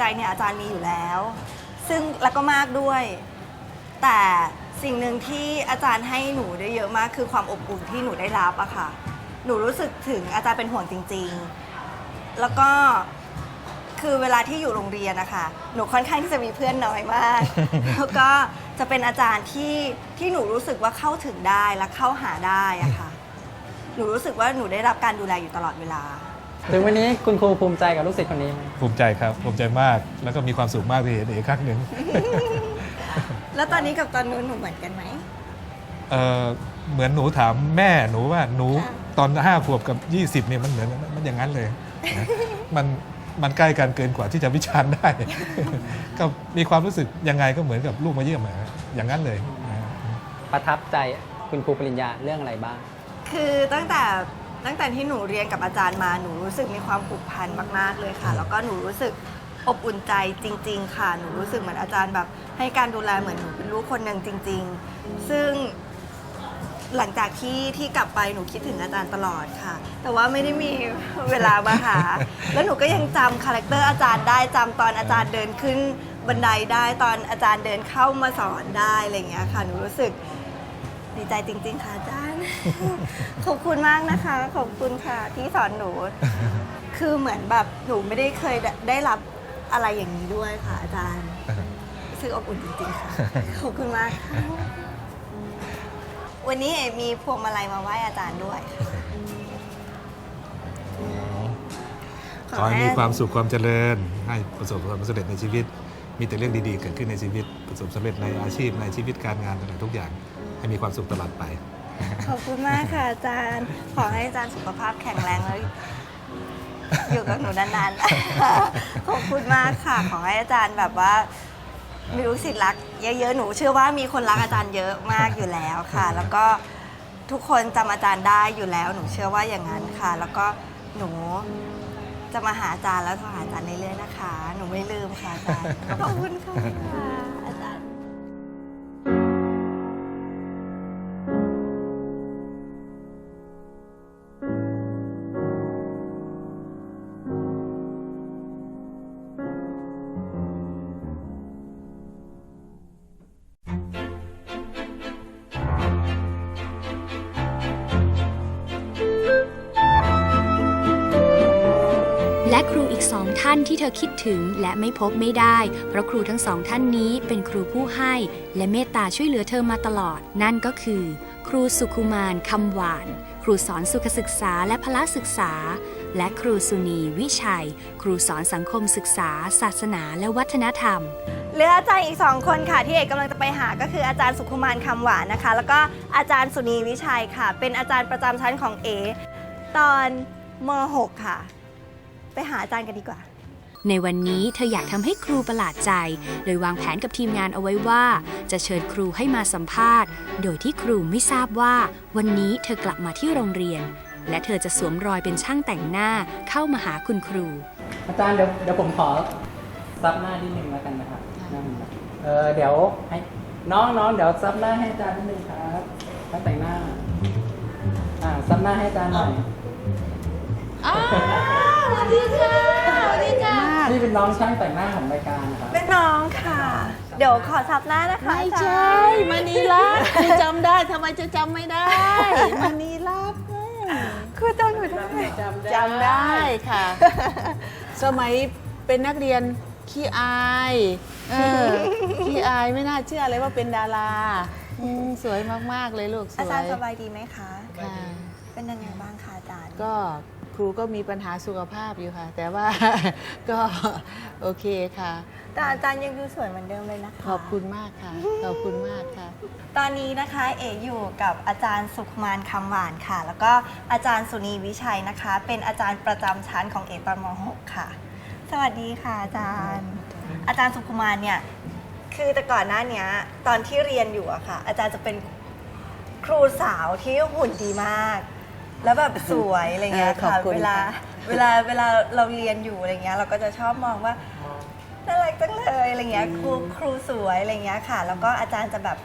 ส่ใจเนี่ยอาจารย์มีอยู่แล้ว ซึ่งแล้วก็มากด้วย แต่สิ่งหนึ่งที่อาจารย์ให้หนูได้เยอะมากคือความอบอุ่นที่หนูได้รับอะค่ะ หนูรู้สึกถึงอาจารย์เป็นห่วงจริง ๆ แล้วก็คือเวลาที่อยู่โรงเรียนนะคะหนูค่อนข้างที่จะมีเพื่อนน้อยมาก แล้วก็จะเป็นอาจารย์ที่ที่หนูรู้สึกว่าเข้าถึงได้และเข้าหาได้อะค่ะ หนูรู้สึกว่าหนูได้รับการดูแลอยู่ตลอดเวลา ถึงวันนี้คุณครูภูมิใจกับลูกศิษย์คนนี้ไหมภูมิใจครับภูมิใจมากแล้วก็มีความสุขมากที่เห็นเอกครั้งหนึ่งแล้วตอนนี้กับตอนนู้นหนูเหมือนกันไหมเอ่อเหมือนหนูถามแม่หนูว่าหนูค่ะตอนห้าขวบกับ20เนี่ยมันเหมือนมันอย่างนั้นเลยนะมันมันใกล้กันเกินกว่าที่จะวิจารณ์ได้ ก็มีความรู้สึกยังไงก็เหมือนกับลูกมาเยี่ยมอะอย่างนั้นเลยนะฮะประทับใจคุณครูปริญญาเรื่องอะไรบ้าง คือตั้งแต่ ตั้งแต่ที่หนูเรียนกับอาจารย์มาหนูรู้สึกมีความผูกพันมาก ๆเลยค่ะ แล้วก็หนูรู้สึกอบอุ่นใจจริง ๆ ค่ะ หนูรู้สึกเหมือนอาจารย์แบบ ให้การดูแลเหมือนหนูเป็นลูกคนหนึ่งจริง ๆ ซึ่งหลังจากที่ที่กลับไปหนูคิดถึงอาจารย์ตลอดค่ะ แต่ว่าไม่ได้มีเวลามาหา แล้วหนูก็ยังจำคาแรคเตอร์อาจารย์ได้จำตอนอาจารย์เดินขึ้นบันไดได้ตอนอาจารย์เดินเข้ามาสอนได้อะไรอย่างเงี้ยค่ะ หนูรู้สึกดีใจจริง ๆ ค่ะอาจารย์ ขอบคุณมากนะคะ ขอบคุณค่ะที่สอนหนู คือเหมือนแบบหนูไม่ได้เคยได้ได้รับอะไรอย่างนี้ด้วยค่ะ อาจารย์รู้สึกอบอุ่นจริงๆค่ะ ขอบคุณมากค่ะวันนี้เอมีพวงมาลัยมาไหว้อาจารย์ด้วยค่ะขอให้มีความสุขความเจริญ ให้ประสบความสำเร็จในชีวิต มีแต่เรื่องดีๆ เกิดขึ้นในชีวิต ประสบสำเร็จในอาชีพในชีวิตการงานต่างๆทุกอย่าง ให้มีความสุขตลอดไป ขอบคุณมากค่ะอาจารย์ ขอให้อาจารย์สุขภาพแข็งแรงแล้วอยู่กับหนูนานๆ ขอบคุณมากค่ะ ขอให้อาจารย์แบบว่ามีลูกศิษย์รักเยอะๆ หนูเชื่อว่ามีคนรักอาจารย์เยอะมากอยู่แล้วค่ะ แล้วก็ทุกคนจำอาจารย์ได้อยู่แล้ว หนูเชื่อว่าอย่างนั้นค่ะ แล้วก็หนูจะมาหาอาจารย์แล้วโทรหาอาจารย์เรื่อยๆนะคะ หนูไม่ลืมค่ะอาจารย์ ขอบคุณค่ะ ท่านที่เธอคิดถึงและไม่พบไม่ได้ เพราะครูทั้งสองท่านนี้เป็นครูผู้ให้ และเมตตาช่วยเหลือเธอมาตลอด นั่นก็คือ ครูสุขุมารคำหวาน ครูสอนสุขศึกษาและพละศึกษา และครูสุนีวิชัย ครูสอนสังคมศึกษา ศาสนาและวัฒนธรรมเหลืออาจารย์อีกสองคนค่ะที่เอกกำลังจะไปหาก็คืออาจารย์สุขุมารคำหวานนะคะ แล้วก็อาจารย์สุนีวิชัยค่ะ เป็นอาจารย์ประจำชั้นของเอ ตอนม .6 ค่ะ ไปหาอาจารย์กันดีกว่า ในวันนี้เธออยากทำให้ครูประหลาดใจ โดยวางแผนกับทีมงานเอาไว้ว่า จะเชิญครูให้มาสัมภาษณ์ โดยที่ครูไม่ทราบว่า วันนี้เธอกลับมาที่โรงเรียน และเธอจะสวมรอยเป็นช่างแต่งหน้าเข้ามาหาคุณครู อาจารย์เดี๋ยวเดี๋ยวผมขอซับหน้านิดนึงแล้วกันนะครับหน้าหนึ่งเออเดี๋ยวให้น้องน้องเดี๋ยวซับหน้าให้อาจารย์นิดนึงครับช่างแต่งหน้าอ่าซับหน้าให้อาจารย์หน่อยอ้าวสวัสดีค่ะสวัสดี ค่ะนี่เป็นน้องช่างแต่งหน้าของรายการนะครับ เป็นน้องค่ะ เดี๋ยวขอซับหน้านะคะไม่อาจารย์ใช่มานีรัตน์คุณจำได้ทำไมจะจำไม่ได้มานีรัตน์ครูจำหนูได้ไหมจำได้ค่ะ สมัยเป็นนักเรียนขี้อายเออขี้อายไม่น่าเชื่อเลยว่าเป็นดาราอืมสวยมาก ๆ เลยลูกสอาวยจารย์สบายดีไหมคะค่ะเป็นยังไงบ้างคะอาจารย์ ก็ค รูก็มีปัญหาสุขภาพอยู่ค่ะ แต่ว่า ก็โอเคค่ะ แต่อาจารย์ยังดูสวยเหมือนเดิมเลยนะคะ ขอบคุณมากค่ะ ขอบคุณมากค่ะ ตอนนี้นะคะเออยู่กับอาจารย์สุขมานคำหวานค่ะ แล้วก็อาจารย์สุนีวิชัยนะคะ เป็นอาจารย์ประจำชั้นของเอตอนม .6 ค่ะ สวัสดีค่ะอาจารย์ อาจารย์สุขมานเนี่ยคือแต่ก่อนหน้าเนี้ยตอนที่เรียนอยู่อะค่ะ อาจารย์จะเป็นครูสาวที่หุ่นดีมาก แล้วแบบสวยอะไรเงี้ยเออขอบค่ะคุณเวลาค่ะ เวลาเวลาเราเรียนอยู่อะไรเงี้ยเราก็จะชอบมองว่าน่ารักจังเลยอะไรเงี้ยครูครูสวยอะไรเงี้ยค่ะ แล้วก็อาจารย์จะแบบ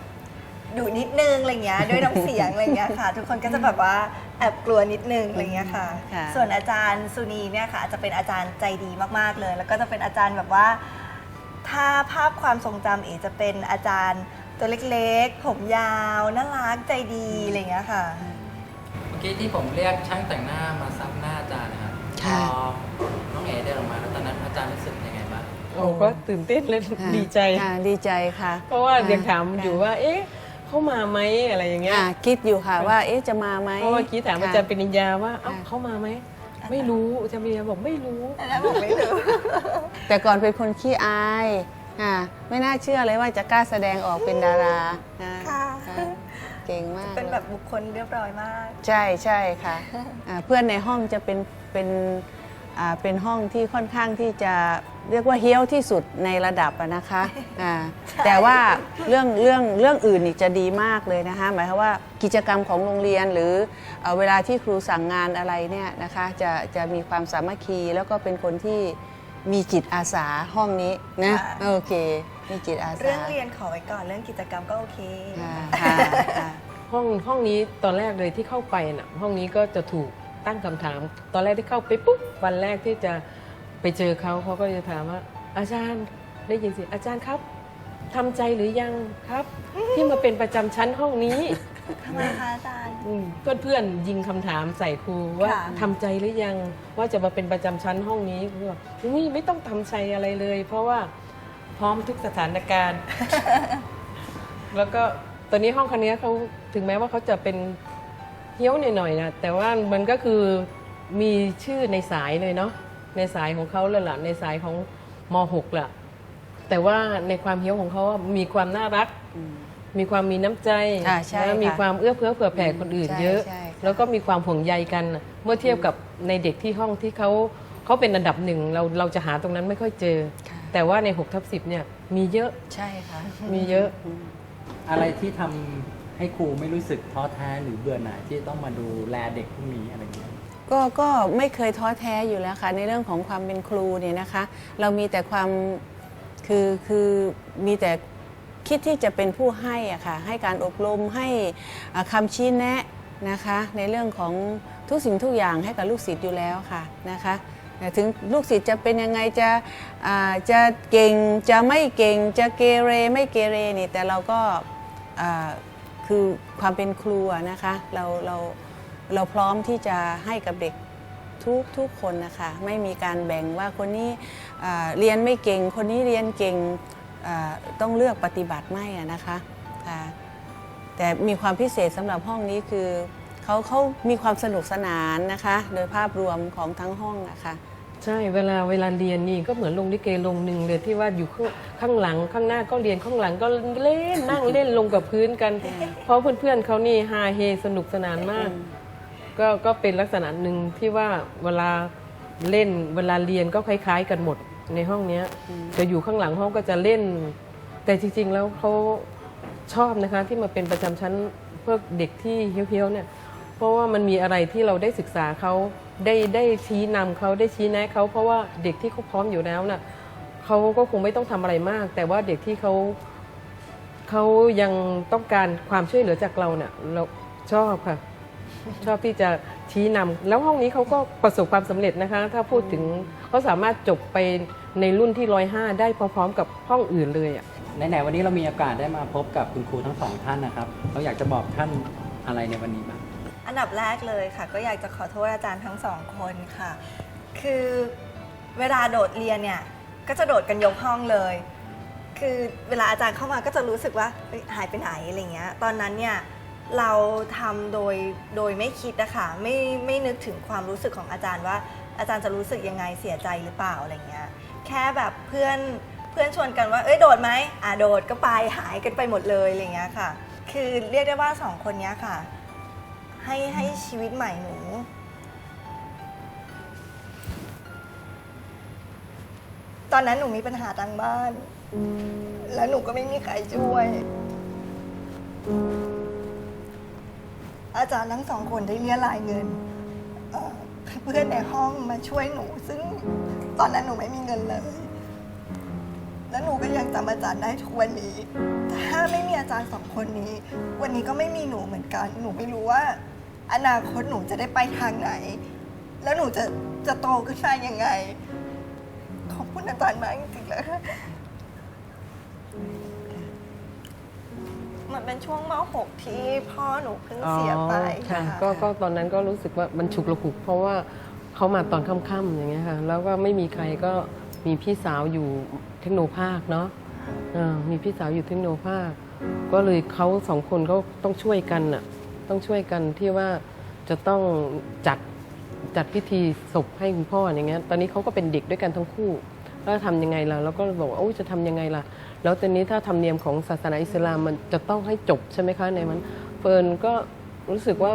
ดุนิดนึงอะไรเงี้ยด้วยน้ำเสียงอะไรเงี้ยค่ะ ทุกคนก็จะแบบว่าแอบกลัวนิดนึงอะไรเงี้ยค่ะ ค่ะ ส่วนอาจารย์สุนีเนี่ยค่ะ จะเป็นอาจารย์ใจดีมากๆเลย แล้วก็จะเป็นอาจารย์แบบว่า ถ้าภาพความทรงจำเอจะเป็นอาจารย์ตัวเล็กๆ ผมยาวน่ารักใจดีอะไรเงี้ยค่ะ เมื่อกี้ที่ผมเรียกช่างแต่งหน้ามาซับหน้าอาจารย์นะครับพค่ะ อน้องเอ๋เดินออกมาแล้วตอนนั้นอาจารย์รู้สึกยังไงบ้าง โอ้ก็ตื่นเต้นเลยค่ะดีใจ ค่ะดีใจค่ะเพราะว่าค่ะยังถามค่ะอยู่ว่า เอ๊ะเขามาไหมอะไรอย่างเงี้ยอ่าคิดอยู่ค่ะว่าเอ๊ะจะมาไหมเพราะว่ากี้ถามอาจารย์ปค่ะริญญาว่าเอ้าค่ะเขามาไหม ไม่รู้อาจารย์ปริญญาบอกไม่รู้อาจารย์บอกไม่รู้แต่ก่อนเป็นคนขี้อายอ่าไม่น่าเชื่อเลยว่าจะกล้าแสดงออกเป็นดาราอ่าค่ะ ค่ะ เก่งมากเป็นแบบลยบุคคลเรียบร้อยมาก ใช่ใช่ค่ะอ่าเพื่อนในห้องจะเป็นเป็นอ่าเป็นห้องที่ค่อนข้างที่จะเรียกว่าเฮี้ยวที่สุดในระดับอะนะคะอ่าแต่ว่าเรื่องเรื่องเรื่องอื่นนี่จะดีมากเลยนะคะหมายความว่ากิจกรรมของโรงเรียนหรือเอ่อเวลาที่ครูสั่งงานอะไรเนี่ยนะคะจะจะมีความสามัคคีแล้วก็เป็นคนที่มีจิตอาสาห้องนี้นะค่ะ โอเค มีจิตอาสา เรื่องเรียนขอไว้ก่อนเรื่องกิจกรรมก็โอเคค่ะค่ะค่ะ ห้องห้องนี้ตอนแรกเลยที่เข้าไปน่ะห้องนี้ก็จะถูกตั้งคำถาม ตอนแรกที่เข้าไปปุ๊บวันแรกที่จะไปเจอเขาเขาก็จะถามว่า อาจารย์ได้ยินเสิอาจารย์ครับทำใจหรือยังครับ ที่มาเป็นประจำชั้นห้องนี้ทำไมคะอาจารย์ เพื่อนเพื่อนๆยิงคำถามใส่ครูว่าค่ะ ทำใจหรือยังว่าจะมาเป็นประจำชั้นห้องนี้ครูบอกอุ้ยไม่ต้องทำใจอะไรเลย เพราะว่า พร้อมทุกสถานการณ์ แล้วก็ตอนนี้ห้องคันนี้ยเขาถึงแม้ว่าเขาจะเป็นเฮี้ยวหน่อยๆนะแต่ว่ามันก็คือมีชื่อในสายเลยเนาะในสายของเขาเลยล่ะในสายของม .6 ล่ะ แต่ว่าในความเฮี้ยวของเขาอะมีความน่ารัก มีความมีน้ำใจอ่าใช่และมีค่ะความเอื้อเฟื้อเผื่อแผ่คนอื่นใช่เยอะใช่ค่ะ แล้วก็มีความห่วงใยกันน่ะเมื่อเทียบกับในเด็กที่ห้องที่เขาเขาเป็นอันดับหนึ่งเราเราจะหาตรงนั้นไม่ค่อยเจอ ค่ะ แต่ว่าใน6ทับ10เนี่ยมีเยอะใช่ค่ะ มีเยอะอะไรที่ทำให้ครูไม่รู้สึกท้อแท้หรือเบื่อหน่ายที่ต้องมาดูแลเด็กพวกนี้อะไรอย่างเงี้ย ก็ก็ไม่เคยท้อแท้อยู่แล้วค่ะ ในเรื่องของความเป็นครูเนี่ยนะคะ เรามีแต่ความคือคือมีแต่คิดที่จะเป็นผู้ให้อะค่ะให้การอบรมให้อ่าคำชี้แนะนะคะ ในเรื่องของทุกสิ่งทุกอย่างให้กับลูกศิษย์อยู่แล้วค่ะนะคะแต่ ถึงลูกศิษย์จะเป็นยังไงจะจะเก่งจะไม่เก่งจะเกเรไม่เกเรนี่แต่เราก็คือความเป็นครูนะคะเราเราเราพร้อมที่จะให้กับเด็กทุกทุกคนนะคะไม่มีการแบ่งว่าคนนี้เรียนไม่เก่ง คนนี้เรียนเก่งต้องเลือกปฏิบัติไม่นะคะแต่มีความพิเศษสำหรับห้องนี้คือ เขาเขามีความสนุกสนานนะคะ โดยภาพรวมของทั้งห้องนะคะใช่เวลาเวลาเรียนนี่ก็เหมือนลงลิเกลงหนึ่งเลยที่ว่าอยู่ข้างข้างหลังข้างหน้าก็เรียนข้างหลังก็เล่นนั่งเล่นลงกับพื้นกัน เพราะเพื่อนๆเขานี่ฮาเฮสนุกสนานมาก ก็ก็เป็นลักษณะหนึ่งที่ว่าเวลาเล่นเวลาเรียนก็คล้าย ๆ กันหมดในห้องเนี้ยจะอยู่ข้างหลังห้องก็จะเล่น แต่จริง ๆ แล้วเขาชอบนะคะที่มาเป็นประจำชั้นพวกเด็กที่เฮี้ยวๆเนี่ย เพราะว่ามันมีอะไรที่เราได้ศึกษาเขาได้ได้ชี้นำเขาได้ชี้แนะเขาเพราะว่าเด็กที่เขาพร้อมอยู่แล้วน่ะเขาก็คงไม่ต้องทำอะไรมาก แต่ว่าเด็กที่เขาเขายังต้องการความช่วยเหลือจากเราเนี่ยเราชอบค่ะ ชอบที่จะชี้นำแล้วห้องนี้เขาก็ประสบความสำเร็จนะคะ ถ้าพูดถึงเขาสามารถจบไปในรุ่นที่ร้อยห้าได้พร้อมๆกับห้องอื่นเลยอะไหนๆวันนี้เรามีโอกาสได้มาพบกับคุณครูทั้งสองท่านนะครับ เราอยากจะบอกท่านอะไรในวันนี้บ้าง อันดับแรกเลยค่ะ ก็อยากจะขอโทษอาจารย์ทั้งสองคนค่ะ คือเวลาโดดเรียนเนี่ย ก็จะโดดกันยกห้องเลย คือเวลาอาจารย์เข้ามาก็จะรู้สึกว่าเฮ้ยหายไปไหนอะไรเงี้ย ตอนนั้นเนี่ยเราทำโดยโดยไม่คิดนะคะไม่ไม่นึกถึงความรู้สึกของอาจารย์ว่า อาจารย์จะรู้สึกยังไงเสียใจหรือเปล่าอะไรเงี้ย แค่แบบเพื่อนเพื่อนชวนกันว่า เอ้ยโดดไหมอะโดดก็ไปหายกันไปหมดเลยอะไรเงี้ยค่ะ คือเรียกได้ว่าสองคนเนี้ยค่ะ ให้ให้ชีวิตใหม่หนู ตอนนั้นหนูมีปัญหาทางบ้าน แล้วหนูก็ไม่มีใครช่วย อาจารย์ทั้งสองคนได้เรียรายเงินเอ่อเพื่อนในห้องมาช่วยหนู ซึ่งตอนนั้นหนูไม่มีเงินเลย แล้วหนูก็ยังจำอาจารย์ได้ทุกวันนี้ ถ้าไม่มีอาจารย์สองคนนี้ วันนี้ก็ไม่มีหนูเหมือนกัน หนูไม่รู้ว่า อนาคตหนูจะได้ไปทางไหน แล้วหนูจะจะโตขึ้นมายังไง ขอบคุณอาจารย์มากจริงๆเลยค่ะมันเป็นช่วงม .6 ที่พ่อหนูเพิ่งเสียไปอ๋อค่ะก็ก็ตอนนั้นก็รู้สึกว่ามันฉุกระหุก เพราะว่าเขามาตอนค่ำๆอย่างเงี้ยค่ะ แล้วก็ไม่มีใครก็มีพี่สาวอยู่เทคโนภาคเนาะอ่ามีพี่สาวอยู่เทคโนภาค ก็เลยเขาสองคนก็ต้องช่วยกันน่ะ ต้องช่วยกันที่ว่าจะต้องจัดจัดพิธีศพให้คุณพ่ออย่างเงี้ย ตอนนี้เขาก็เป็นเด็กด้วยกันทั้งคู่ แล้วทำยังไงล่ะแล้วก็บอกว่าโอ้จะทำยังไงล่ะ แล้วตอนนี้ถ้าธรรมเนียมของศาสนาอิสลามมันจะต้องให้จบใช่ไหมคะในมันเฟิร์นก็รู้สึกว่า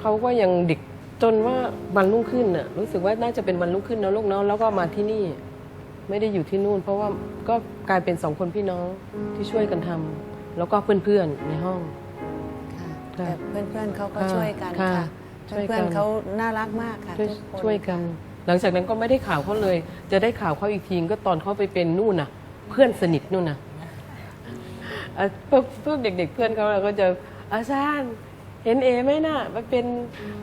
เขาก็ยังเด็กจนว่าวันรุ่งขึ้นน่ะรู้สึกว่าน่าจะเป็นวันรุ่งขึ้นนะลูกเนาะแล้วก็มาที่นี่ ไม่ได้อยู่ที่นู่น เพราะว่าก็กลายเป็นสองคนพี่น้องที่ช่วยกันทำแล้วก็เพื่อนๆในห้อง ค่ะค่ะแต่เพื่อนๆเขาก็ค่ะช่วยกันค่ะค่ะช่วยกันเพื่อนๆเขาน่ารักมากค่ะช่วยทุกคนช่วยกัน หลังจากนั้นก็ไม่ได้ข่าวเขาเลย จะได้ข่าวเขาอีกทีก็ตอนเขาไปเป็นนู่นน่ะ เพื่อนสนิทนู่นน่ะอะพวกพวกเด็ก ๆ เพื่อนเขาเราก็จะอาจารย์เห็นเอไหมน่ะมันเป็น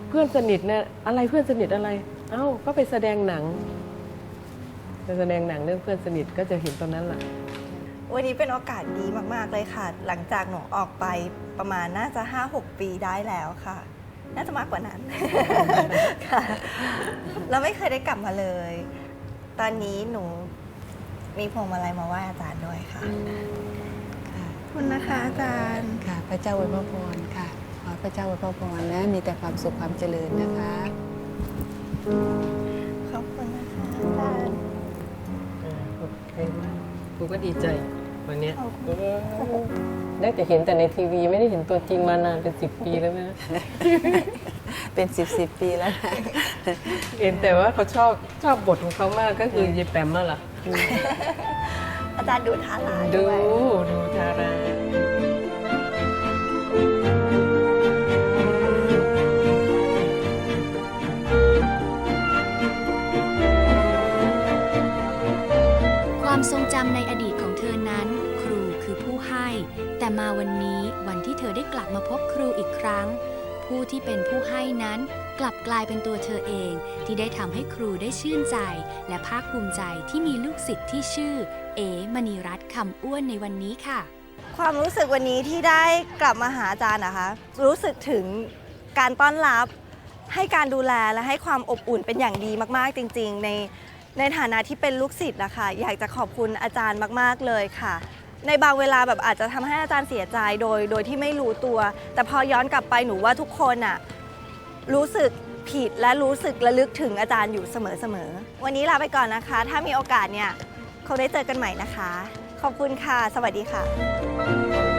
เพื่อนสนิทนะอะไรเพื่อนสนิทอะไร เอ้าก็ไปแสดงหนังไปแสดงหนังเรื่องเพื่อนสนิทก็จะเห็นตอนนั้นแหละ วันนี้เป็นโอกาสดีมาก ๆ เลยค่ะ หลังจากหนูออกไปประมาณน่าจะ 5-6 ปีได้แล้วค่ะ น่าจะมากกว่านั้น ค่ะแล้วไม่เคยได้กลับมาเลย ตอนนี้หนูมีพวงมาลัยมาไหว้อาจารย์ด้วยค่ะค่ะขอบคุณนะคะอาจารย์ ค่ะ พระเจ้าอวยพระพรค่ะ ขอให้พระเจ้าอวยพระพรนะมีแต่ความสุขความเจริญนะคะ ขอบคุณนะคะอาจารย์ ครูก็ดีใจ วันเนี้ยขอบคุณได้แต่เห็นแต่ในทีวีไม่ได้เห็นตัวจริงมานานเป็นสิบปีแล้วนะเป็นสิบสิบปีแล้วนะเห็นแต่ว่าเขาชอบชอบบทของเขามากก็คือยายแปมมาล่ะ อาจารย์ดูทาราดูด้วยดูทาราความทรงจำในอดีตของเธอนั้นครูคือผู้ให้ แต่มาวันนี้วันที่เธอได้กลับมาพบครูอีกครั้ง ผู้ที่เป็นผู้ให้นั้นกลับกลายเป็นตัวเธอเอง ที่ได้ทำให้ครูได้ชื่นใจ และภาคภูมิใจที่มีลูกศิษย์ที่ชื่อ เอ มณีรัตน์คำอ้วนในวันนี้ค่ะ ความรู้สึกวันนี้ที่ได้กลับมาหาอาจารย์นะคะ รู้สึกถึงการต้อนรับให้การดูแลและให้ความอบอุ่นเป็นอย่างดีมากๆจริง ๆ ใน ในฐานะที่เป็นลูกศิษย์นะคะอยากจะขอบคุณอาจารย์มากๆเลยค่ะ ในบางเวลาแบบอาจจะทำให้อาจารย์เสียใจโดย โดยที่ไม่รู้ตัว แต่พอย้อนกลับไปหนูว่าทุกคนอะรู้สึกผิดและรู้สึกระลึกถึงอาจารย์อยู่เสมอๆวันนี้ลาไปก่อนนะคะ ถ้ามีโอกาสเนี่ยคงได้เจอกันใหม่นะคะ ขอบคุณค่ะ สวัสดีค่ะ